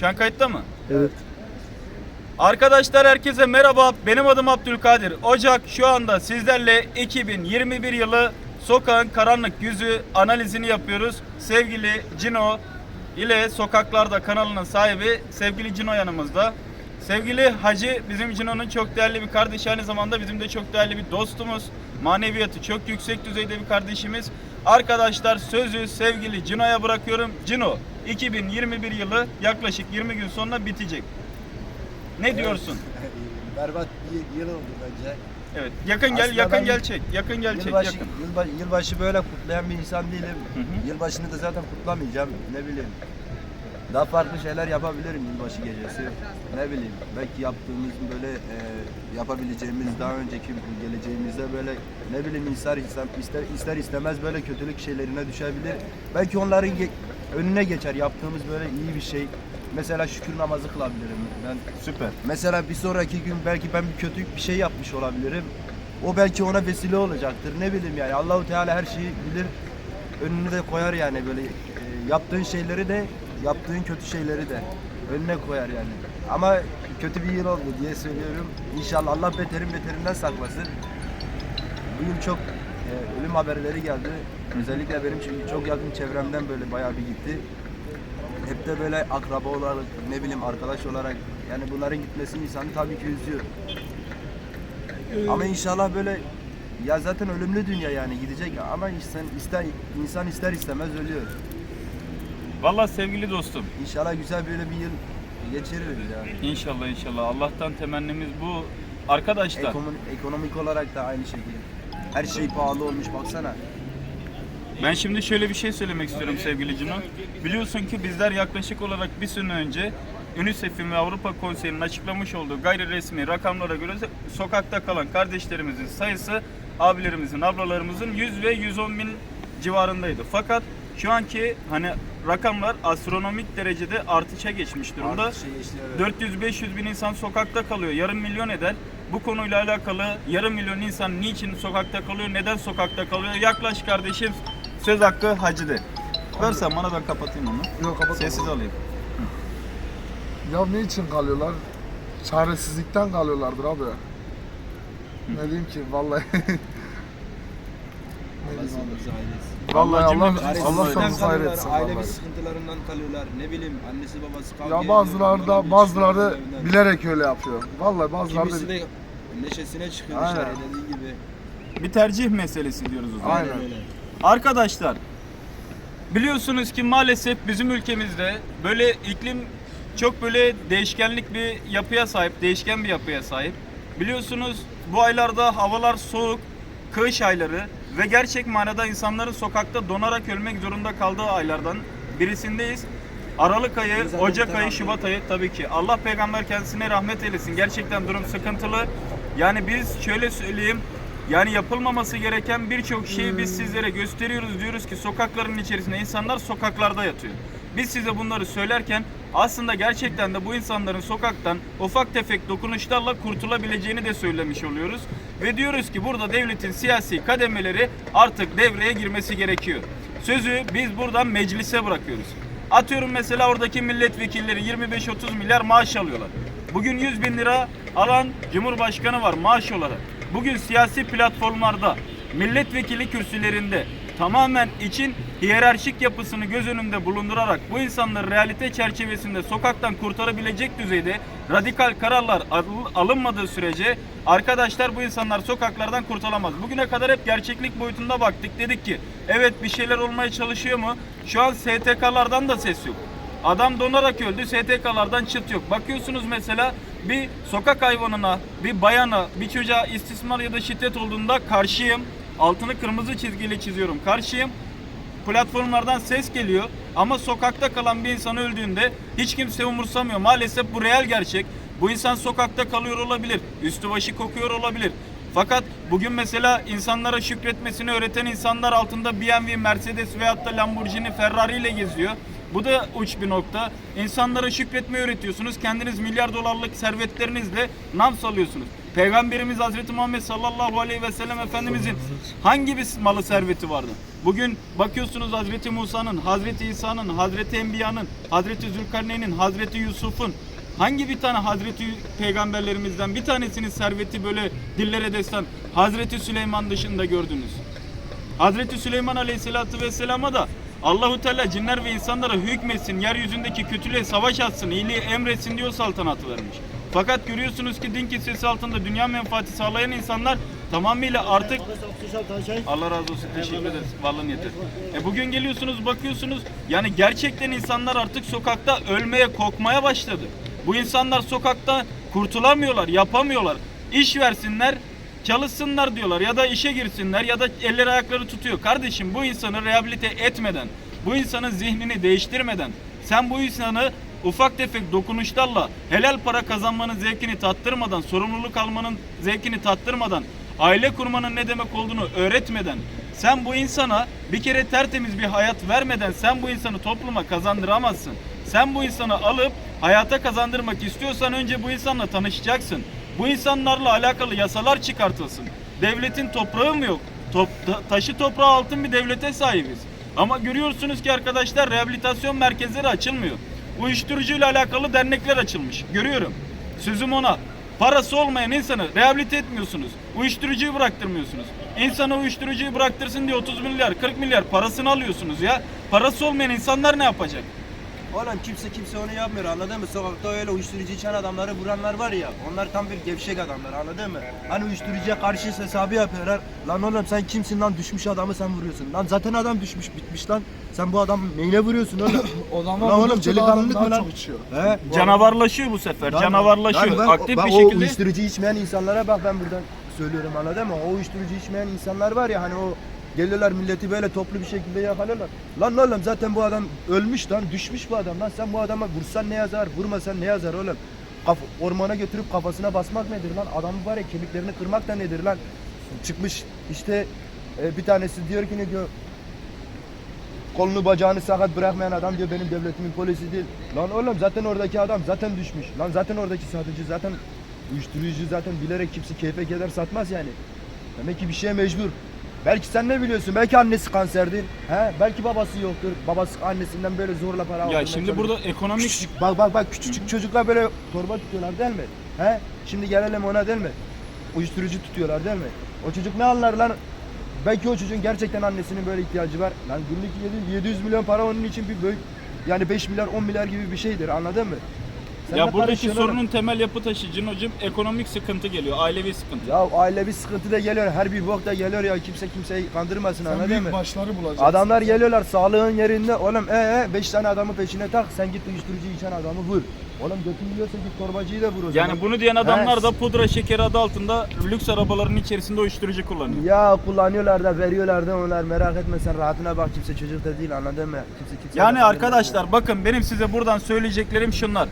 Şu an kayıtta mı? Evet. Arkadaşlar herkese merhaba. Benim adım Abdülkadir. Ocak şu anda sizlerle 2021 yılı sokağın karanlık yüzü analizini yapıyoruz. Sevgili Cino ile Sokaklarda kanalının sahibi sevgili Cino yanımızda. Sevgili Hacı bizim Cino'nun çok değerli bir kardeşi aynı zamanda bizim de çok değerli bir dostumuz. Maneviyatı çok yüksek düzeyde bir kardeşimiz. Arkadaşlar sözü sevgili Cino'ya bırakıyorum. Cino 2021 yılı yaklaşık 20 gün sonra bitecek. Ne diyorsun? Berbat bir yıl oldu bence. Evet. Yakın gel, Aslında yakın gel çek. Yakın gel çek. Yılbaşı, Yakın. yılbaşı, yılbaşı böyle kutlayan bir insan değilim. Hı hı. Yılbaşını da zaten kutlamayacağım. Ne bileyim. Daha farklı şeyler yapabilirim yılbaşı gecesi. Ne bileyim. Belki yaptığımız böyle e, yapabileceğimiz daha önceki geleceğimizde böyle ne bileyim insan ister, ister, ister istemez böyle kötülük şeylerine düşebilir. Belki onların önüne geçer yaptığımız böyle iyi bir şey. Mesela şükür namazı kılabilirim ben. Süper. Mesela bir sonraki gün belki ben bir kötü bir şey yapmış olabilirim. O belki ona vesile olacaktır. Ne bileyim yani Allahu Teala her şeyi bilir. Önüne de koyar yani böyle e, yaptığın şeyleri de yaptığın kötü şeyleri de önüne koyar yani. Ama kötü bir yıl oldu diye söylüyorum. İnşallah Allah beterin beterinden saklasın. Bugün çok e, ölüm haberleri geldi. Özellikle benim çünkü çok yakın çevremden böyle bayağı bir gitti. Hep de böyle akraba olarak, ne bileyim arkadaş olarak yani bunların gitmesi insanı tabii ki üzüyor. Ama inşallah böyle ya zaten ölümlü dünya yani gidecek ama insan ister insan ister istemez ölüyor. Vallahi sevgili dostum. İnşallah güzel böyle bir yıl geçiririz yani. İnşallah inşallah. Allah'tan temennimiz bu. Arkadaşlar Ekonomik, ekonomik olarak da aynı şekilde. Her şey pahalı olmuş baksana. ben şimdi şöyle bir şey söylemek istiyorum sevgili Cino. Biliyorsun ki bizler yaklaşık olarak bir sene önce UNICEF'in ve Avrupa Konseyi'nin açıklamış olduğu gayri resmi rakamlara göre sokakta kalan kardeşlerimizin sayısı abilerimizin, ablalarımızın 100 ve 110 bin civarındaydı. Fakat şu anki hani rakamlar astronomik derecede artışa geçmiş durumda. Artık şey işte, evet. 400-500 bin insan sokakta kalıyor. Yarım milyon eder. Bu konuyla alakalı yarım milyon insan niçin sokakta kalıyor, neden sokakta kalıyor? Yaklaş kardeşim. Söz hakkı hacıde. Versen bana ben kapatayım onu. Yok kapat. Sessiz alayım. Ya ne için kalıyorlar? Çaresizlikten kalıyorlardır abi. Ne diyeyim ki vallahi. ne abi? Vallahi Allah Allah, Allah sonumuzu kalıyorlar, hayretsin Ailevi vallahi. sıkıntılarından kalıyorlar. Ne bileyim annesi babası kavga Ya bazıları da bazıları bilerek öyle yapıyor. Vallahi bazıları Kimisi da de neşesine çıkıyor Aynen. dışarı dediği gibi. Bir tercih meselesi diyoruz o zaman. Aynen. öyle. Arkadaşlar biliyorsunuz ki maalesef bizim ülkemizde böyle iklim çok böyle değişkenlik bir yapıya sahip, değişken bir yapıya sahip. Biliyorsunuz bu aylarda havalar soğuk, kış ayları ve gerçek manada insanların sokakta donarak ölmek zorunda kaldığı aylardan birisindeyiz. Aralık ayı, Ocak ayı, Şubat ayı tabii ki. Allah peygamber kendisine rahmet eylesin. Gerçekten durum sıkıntılı. Yani biz şöyle söyleyeyim. Yani yapılmaması gereken birçok şeyi biz sizlere gösteriyoruz. Diyoruz ki sokakların içerisinde insanlar sokaklarda yatıyor. Biz size bunları söylerken aslında gerçekten de bu insanların sokaktan ufak tefek dokunuşlarla kurtulabileceğini de söylemiş oluyoruz. Ve diyoruz ki burada devletin siyasi kademeleri artık devreye girmesi gerekiyor. Sözü biz buradan meclise bırakıyoruz. Atıyorum mesela oradaki milletvekilleri 25-30 milyar maaş alıyorlar. Bugün 100 bin lira alan Cumhurbaşkanı var maaş olarak. Bugün siyasi platformlarda milletvekili kürsülerinde tamamen için hiyerarşik yapısını göz önünde bulundurarak bu insanları realite çerçevesinde sokaktan kurtarabilecek düzeyde radikal kararlar al- alınmadığı sürece arkadaşlar bu insanlar sokaklardan kurtulamaz. Bugüne kadar hep gerçeklik boyutunda baktık. Dedik ki evet bir şeyler olmaya çalışıyor mu? Şu an STK'lardan da ses yok. Adam donarak öldü. STK'lardan çıt yok. Bakıyorsunuz mesela bir sokak hayvanına, bir bayana, bir çocuğa istismar ya da şiddet olduğunda karşıyım. Altını kırmızı çizgiyle çiziyorum. Karşıyım. Platformlardan ses geliyor ama sokakta kalan bir insan öldüğünde hiç kimse umursamıyor. Maalesef bu real gerçek. Bu insan sokakta kalıyor olabilir. Üstü başı kokuyor olabilir. Fakat bugün mesela insanlara şükretmesini öğreten insanlar altında BMW, Mercedes veyahut da Lamborghini, Ferrari ile geziyor. Bu da uç bir nokta. İnsanlara şükretmeyi öğretiyorsunuz. Kendiniz milyar dolarlık servetlerinizle nam salıyorsunuz. Peygamberimiz Hazreti Muhammed sallallahu aleyhi ve sellem Efendimizin hangi bir malı serveti vardı? Bugün bakıyorsunuz Hazreti Musa'nın, Hazreti İsa'nın, Hazreti Enbiya'nın, Hazreti Zülkarneyn'in, Hazreti Yusuf'un hangi bir tane Hazreti peygamberlerimizden bir tanesinin serveti böyle dillere destan Hazreti Süleyman dışında gördünüz? Hazreti Süleyman Aleyhisselatü Vesselam'a da Allahu Teala cinler ve insanlara hükmetsin, yeryüzündeki kötülüğe savaş atsın, iyiliği emretsin diyor saltanatı vermiş. Fakat görüyorsunuz ki din kisvesi altında dünya menfaati sağlayan insanlar tamamıyla artık Allah razı olsun teşekkür ederiz. Varlığın yeter. E bugün geliyorsunuz bakıyorsunuz yani gerçekten insanlar artık sokakta ölmeye korkmaya başladı. Bu insanlar sokakta kurtulamıyorlar, yapamıyorlar. İş versinler, çalışsınlar diyorlar ya da işe girsinler ya da elleri ayakları tutuyor. Kardeşim bu insanı rehabilite etmeden, bu insanın zihnini değiştirmeden, sen bu insanı ufak tefek dokunuşlarla helal para kazanmanın zevkini tattırmadan, sorumluluk almanın zevkini tattırmadan, aile kurmanın ne demek olduğunu öğretmeden, sen bu insana bir kere tertemiz bir hayat vermeden sen bu insanı topluma kazandıramazsın. Sen bu insanı alıp hayata kazandırmak istiyorsan önce bu insanla tanışacaksın. Bu insanlarla alakalı yasalar çıkartılsın. Devletin toprağı mı yok? Top, ta- taşı toprağı altın bir devlete sahibiz. Ama görüyorsunuz ki arkadaşlar rehabilitasyon merkezleri açılmıyor. Uyuşturucuyla alakalı dernekler açılmış. Görüyorum. Sözüm ona. Parası olmayan insanı rehabilite etmiyorsunuz. Uyuşturucuyu bıraktırmıyorsunuz. İnsana uyuşturucuyu bıraktırsın diye 30 milyar, 40 milyar parasını alıyorsunuz ya. Parası olmayan insanlar ne yapacak? Oğlum kimse kimse onu yapmıyor anladın mı? Sokakta öyle uyuşturucu içen adamları vuranlar var ya onlar tam bir gevşek adamlar anladın mı? Hani uyuşturucuya karşı hesabı yapıyorlar. Lan oğlum sen kimsin lan düşmüş adamı sen vuruyorsun. Lan zaten adam düşmüş bitmiş lan. Sen bu adam neyine vuruyorsun oğlum? O zaman Lan oğlum delikanlılık mı lan? He? Canavarlaşıyor bu sefer. Lan- Canavarlaşıyor. lan ben- Aktif ben bir o şekilde. uyuşturucu içmeyen insanlara bak ben buradan söylüyorum anladın mı? O uyuşturucu içmeyen insanlar var ya hani o geliyorlar milleti böyle toplu bir şekilde yakalıyorlar. Lan oğlum zaten bu adam ölmüş lan düşmüş bu adam lan sen bu adama vursan ne yazar vurmasan ne yazar oğlum? Kaf ormana götürüp kafasına basmak nedir lan? Adamın var ya kemiklerini kırmak da nedir lan? Çıkmış işte e, bir tanesi diyor ki ne diyor kolunu bacağını sakat bırakmayan adam diyor benim devletimin polisi değil. Lan oğlum zaten oradaki adam zaten düşmüş. Lan zaten oradaki satıcı zaten uyuşturucu zaten bilerek kimse keyfe keder satmaz yani. Demek ki bir şeye mecbur. Belki sen ne biliyorsun? Belki annesi kanserdir. He? Belki babası yoktur. Babası annesinden böyle zorla para Ya aldırmaya şimdi burada ekonomik Küçücük, bak bak bak küçücük çocuklar böyle torba tutuyorlar değil mi? He? Şimdi gelelim ona değil mi? Uyuşturucu tutuyorlar değil mi? O çocuk ne anlar lan? Belki o çocuğun gerçekten annesinin böyle ihtiyacı var. Lan günlük 700 700 milyon para onun için bir böyle yani 5 milyar 10 milyar gibi bir şeydir anladın mı? Sen ya buradaki karışıyorsun sorunun temel yapı taşı Cino'cum ekonomik sıkıntı geliyor. Ailevi sıkıntı. Ya ailevi sıkıntı da geliyor. Her bir bok da geliyor ya. Kimse kimseyi kandırmasın Sen anladın büyük mı? başları bulacaksın. Adamlar geliyorlar sağlığın yerinde. Oğlum ee 5 tane adamı peşine tak. Sen git uyuşturucu içen adamı vur. Oğlum götün yiyorsa git torbacıyı da vur o zaman. Yani bunu diyen adamlar He. da pudra şekeri adı altında lüks arabaların içerisinde uyuşturucu kullanıyor. Ya kullanıyorlar da veriyorlar da onlar merak etme sen rahatına bak kimse çocuk da değil anladın mı? Kimse kimse Yani arkadaşlar bakın benim size buradan söyleyeceklerim şunlar.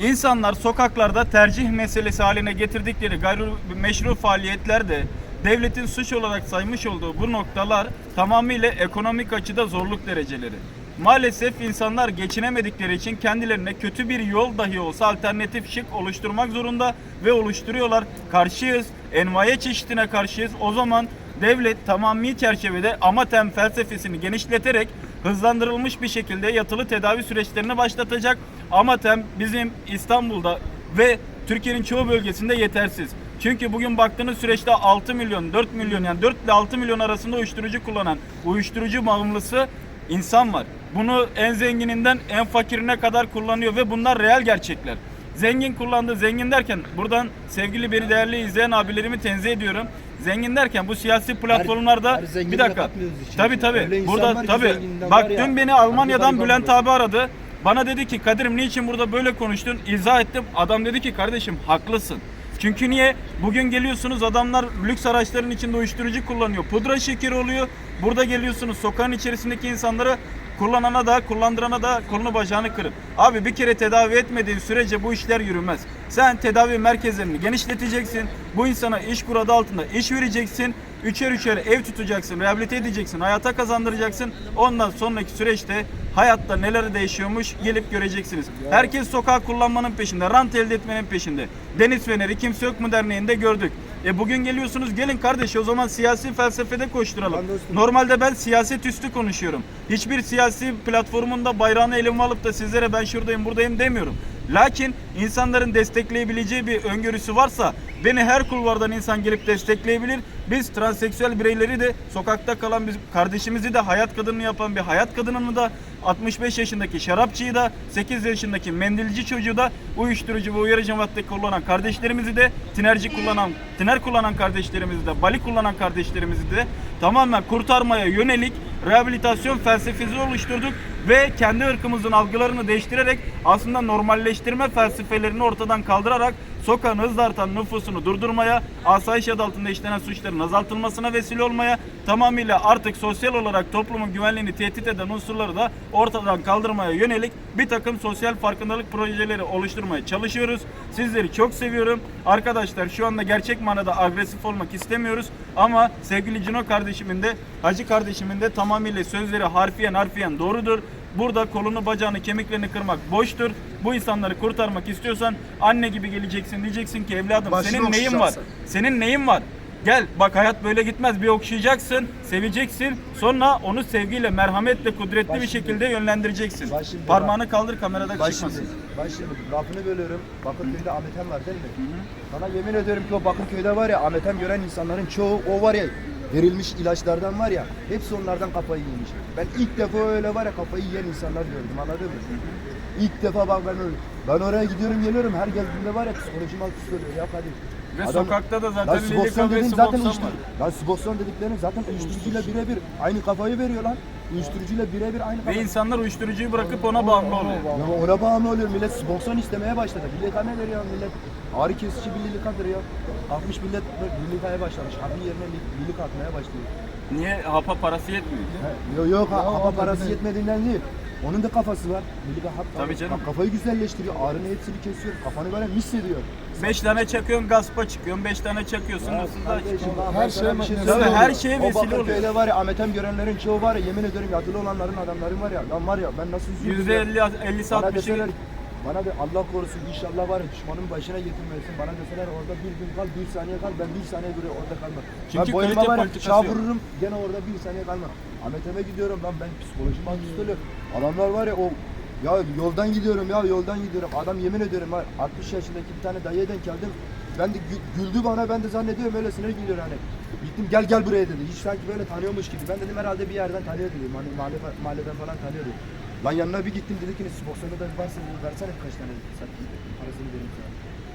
İnsanlar sokaklarda tercih meselesi haline getirdikleri gayrimeşru faaliyetlerde devletin suç olarak saymış olduğu bu noktalar tamamıyla ekonomik açıda zorluk dereceleri. Maalesef insanlar geçinemedikleri için kendilerine kötü bir yol dahi olsa alternatif şık oluşturmak zorunda ve oluşturuyorlar. Karşıyız, envai çeşitine karşıyız. O zaman devlet tamami çerçevede amatem felsefesini genişleterek hızlandırılmış bir şekilde yatılı tedavi süreçlerini başlatacak. Amatem bizim İstanbul'da ve Türkiye'nin çoğu bölgesinde yetersiz. Çünkü bugün baktığınız süreçte 6 milyon, 4 milyon yani 4 ile 6 milyon arasında uyuşturucu kullanan, uyuşturucu bağımlısı insan var. Bunu en zengininden en fakirine kadar kullanıyor ve bunlar reel gerçekler. Zengin kullandı, zengin derken buradan sevgili beni değerli izleyen abilerimi tenzih ediyorum. Zengin derken bu siyasi platformlarda her zengini bir dakika. Tabi tabi. Burada tabi. Bak dün beni Almanya'dan Bülent abi aradı. Bana dedi ki Kadir'im niçin burada böyle konuştun? İzah ettim. Adam dedi ki kardeşim haklısın. Çünkü niye? Bugün geliyorsunuz adamlar lüks araçların içinde uyuşturucu kullanıyor. Pudra şekeri oluyor. Burada geliyorsunuz sokağın içerisindeki insanları kullanana da kullandırana da kolunu bacağını kırın. Abi bir kere tedavi etmediğin sürece bu işler yürümez. Sen tedavi merkezlerini genişleteceksin. Bu insana iş kur adı altında iş vereceksin. Üçer üçer ev tutacaksın, rehabilite edeceksin, hayata kazandıracaksın. Ondan sonraki süreçte hayatta neler değişiyormuş gelip göreceksiniz. Herkes sokağı kullanmanın peşinde, rant elde etmenin peşinde. Deniz Feneri Kimse Yok mu derneğinde gördük. E bugün geliyorsunuz gelin kardeş o zaman siyasi felsefede koşturalım. Ben. Normalde ben siyaset üstü konuşuyorum. Hiçbir siyasi platformunda bayrağını elime alıp da sizlere ben şuradayım buradayım demiyorum. Lakin insanların destekleyebileceği bir öngörüsü varsa beni her kulvardan insan gelip destekleyebilir. Biz transseksüel bireyleri de sokakta kalan bir kardeşimizi de hayat kadını yapan bir hayat kadınını da 65 yaşındaki şarapçıyı da 8 yaşındaki mendilci çocuğu da uyuşturucu ve uyarıcı madde kullanan kardeşlerimizi de tinerci kullanan tiner kullanan kardeşlerimizi de bali kullanan kardeşlerimizi de tamamen kurtarmaya yönelik rehabilitasyon felsefesi oluşturduk ve kendi ırkımızın algılarını değiştirerek aslında normalleştirme felsefelerini ortadan kaldırarak sokağın hızla artan nüfusunu durdurmaya, asayiş adı altında işlenen suçların azaltılmasına vesile olmaya, tamamıyla artık sosyal olarak toplumun güvenliğini tehdit eden unsurları da ortadan kaldırmaya yönelik bir takım sosyal farkındalık projeleri oluşturmaya çalışıyoruz. Sizleri çok seviyorum. Arkadaşlar şu anda gerçek manada agresif olmak istemiyoruz ama sevgili Cino kardeşimin de Hacı kardeşimin de tamamıyla sözleri harfiyen harfiyen doğrudur. Burada kolunu bacağını kemiklerini kırmak boştur. Bu insanları kurtarmak istiyorsan anne gibi geleceksin diyeceksin ki evladım Başını senin neyin var? okşayacaksın. Senin neyin var? Gel bak hayat böyle gitmez. Bir okşayacaksın, seveceksin. Sonra onu sevgiyle, merhametle, kudretli Bak bir şekilde yönlendireceksin. Bak şimdi Parmağını kaldır kamerada Bak çıkmasın. şimdi, bak şimdi lafını bölüyorum. Bakırköy'de Ahmetem var değil mi? Sana yemin ediyorum ki o Bakırköy'de var ya Ahmetem gören insanların çoğu o var ya verilmiş ilaçlardan var ya hepsi onlardan kafayı yemiş. Ben ilk defa öyle var ya kafayı yiyen insanlar gördüm anladın mı? İlk defa bak ben öyle. Ben oraya gidiyorum geliyorum her geldiğimde var ya psikolojim alt üst oluyor ya Kadir. Ve Adam- sokakta da Lan zaten Lili Sibopson kahvesi dediğin zaten boksan var. Lan Sibopson dediklerin zaten uyuşturucuyla birebir aynı kafayı veriyor lan. Uyuşturucuyla birebir aynı Ve kafayı. insanlar uyuşturucuyu bırakıp ona bağımlı oluyor. Ya ona bağımlı oluyor millet Sibopson istemeye başladı. Millet ne veriyor millet? Ağrı kesici bir lilik veriyor. Kalkmış millet lilikaya başlamış. Hapın yerine li- lilik atmaya başlıyor. Niye hapa parası yetmiyor? He, Yok yok ha, hapa abi, parası bir de- yetmediğinden değil. Onun da kafası var. Milika hap Tabii canım. Kafayı güzelleştiriyor. Ağrını hepsini kesiyor. Kafanı böyle mis ediyor. 5 tane çakıyorsun gaspa çıkıyorsun, 5 tane çakıyorsun bak, Her şeye bir şey vesile söyleyeyim. oluyor. Her şeye vesile Bakırköy'de oluyor. var ya Ahmetem görenlerin çoğu var ya yemin ediyorum yatılı olanların adamların var ya lan var ya ben nasıl üzüldüm ya. %50 50 Bana 60'ı deseler bana de Allah korusun inşallah var ya düşmanın başına getirmesin. Bana deseler orada bir gün kal bir saniye kal ben bir saniye bile orada kalmam. Çünkü ben kalite var ya politikası bıçağı yok. vururum gene orada bir saniye kalmam. Ahmet'e gidiyorum lan ben psikolojim alt üst oluyor. Adamlar var ya o ya yoldan gidiyorum ya yoldan gidiyorum. Adam yemin ediyorum var 60 yaşındaki bir tane dayıya denk geldim. Ben de gü- güldü bana ben de zannediyorum öylesine gülüyor hani. Gittim gel gel buraya dedi. Hiç sanki böyle tanıyormuş gibi. Ben dedim herhalde bir yerden tanıyor dedim. Hani mahalle, mahalleden falan tanıyor dedim. Lan yanına bir gittim dedi ki sponsorda da varsa dedi, versene birkaç tane sen parasını vereyim sana.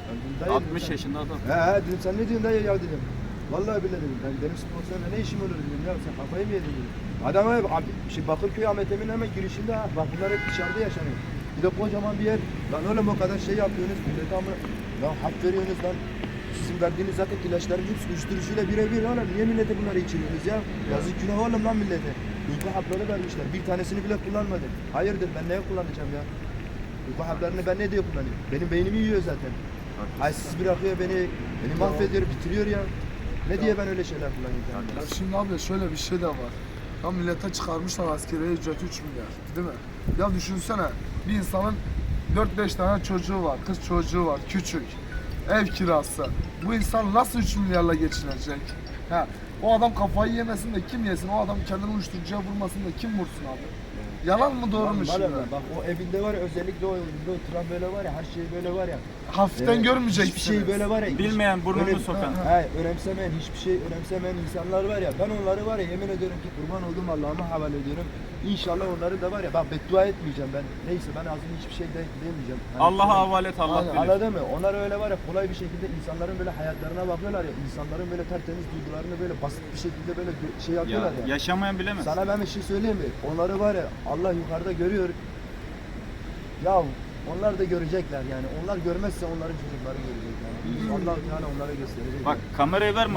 Ben dedim, dayı dedim, 60 sen- yaşında adam. He he dedim sen ne diyorsun dayı ya dedim. Vallahi bile dedim ben benim sponsorla ne işim olur dedim ya sen kafayı mı yedin dedim. Adam hep abi, şey Bakırköy Ahmet Emin hemen girişinde ha. Bak bunlar hep dışarıda yaşanıyor. Bir de kocaman bir yer. Lan oğlum o kadar şey yapıyorsunuz millete ama lan hak veriyorsunuz lan. Sizin verdiğiniz zaten ilaçların hepsi uyuşturucuyla birebir oğlum. Niye millete bunları içiriyorsunuz ya? Yazık günah oğlum lan millete. Uyku hapları vermişler. Bir tanesini bile kullanmadım. Hayırdır ben neye kullanacağım ya? Uyku haplarını ben ne diye kullanayım? Benim beynimi yiyor zaten. Halsiz bırakıyor beni, beni mahvediyor, bitiriyor ya. Ne diye ben öyle şeyler kullanacağım? Ya şimdi abi şöyle bir şey de var. Ya millete çıkarmışlar askeri ücret 3 milyar değil mi? Ya düşünsene bir insanın 4-5 tane çocuğu var, kız çocuğu var, küçük. Ev kirası. Bu insan nasıl 3 milyarla geçinecek? Ha, o adam kafayı yemesin de kim yesin? O adam kendini uyuşturucuya vurmasın da kim vursun abi? Yalan mı doğru mu Lan şimdi? bana bak, o evinde var ya özellikle o evinde oturan böyle var ya her şey böyle var ya. Hafiften Ee, görmeyeceksiniz. Hiçbir şey böyle var ya. hiç- Bilmeyen burnunu önem- sokan. He, önemsemeyen, hiçbir şey önemsemeyen insanlar var ya. Ben onları var ya yemin ediyorum ki kurban olduğum Allah'ıma havale ediyorum. İnşallah onları da var ya bak beddua etmeyeceğim ben. Neyse ben ağzımda hiçbir şey de demeyeceğim. Hani Allah'a şöyle- havale et Allah Aynen, bilir. Anladın mı? Onlar öyle var ya kolay bir şekilde insanların böyle hayatlarına bakıyorlar ya. insanların böyle tertemiz duygularını böyle basit bir şekilde böyle gö- şey Ya, yapıyorlar ya. yaşamayan bilemez. Sana ben bir şey söyleyeyim mi? Onları var ya Allah yukarıda görüyor. Ya onlar da görecekler yani. Onlar görmezse onların çocukları görecek yani. Allah Teala onlara gösterecek. Bak kamerayı ver.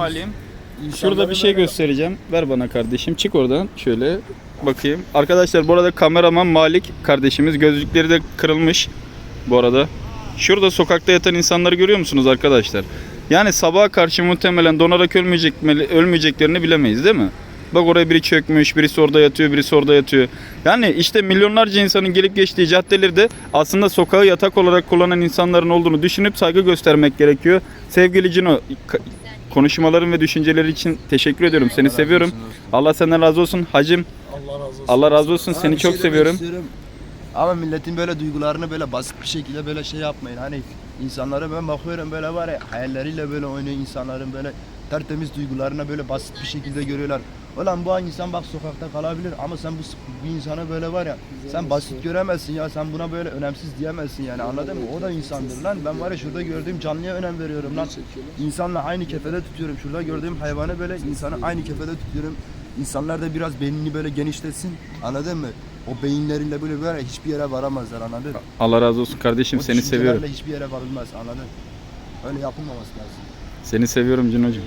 İnsanları Şurada bir şey göstereceğim. Ver bana kardeşim. Çık oradan. Şöyle bakayım. Arkadaşlar burada kameraman Malik kardeşimiz. Gözlükleri de kırılmış bu arada. Şurada sokakta yatan insanları görüyor musunuz arkadaşlar? Yani sabaha karşı muhtemelen donarak ölmeyecek, ölmeyeceklerini bilemeyiz değil mi? Bak oraya biri çökmüş, birisi orada yatıyor, birisi orada yatıyor. Yani işte milyonlarca insanın gelip geçtiği caddelerde aslında sokağı yatak olarak kullanan insanların olduğunu düşünüp saygı göstermek gerekiyor. Sevgili Cino, konuşmaların ve düşünceleri için teşekkür ediyorum. Seni seviyorum. Allah senden razı olsun. Hacım Allah razı olsun. Allah razı olsun. Seni çok şey seviyorum. Ama milletin böyle duygularını böyle basit bir şekilde böyle şey yapmayın. Hani insanlara ben bakıyorum böyle var ya hayalleriyle böyle oynuyor insanların böyle tertemiz duygularına böyle basit bir şekilde görüyorlar. Ulan bu insan bak sokakta kalabilir ama sen bu bir insana böyle var ya sen basit göremezsin ya sen buna böyle önemsiz diyemezsin yani anladın mı? O da insandır lan. Ben var ya şurada gördüğüm canlıya önem veriyorum lan. İnsanla aynı kefede tutuyorum. Şurada gördüğüm hayvanı böyle insanı aynı kefede tutuyorum. İnsanlar da biraz beynini böyle genişletsin. Anladın mı? O beyinleriyle böyle böyle hiçbir yere varamazlar anladın? Allah razı olsun kardeşim. O Seni seviyorum. hiçbir yere varılmaz anladın? Öyle yapılmaması lazım. Seni seviyorum Cinocuğum.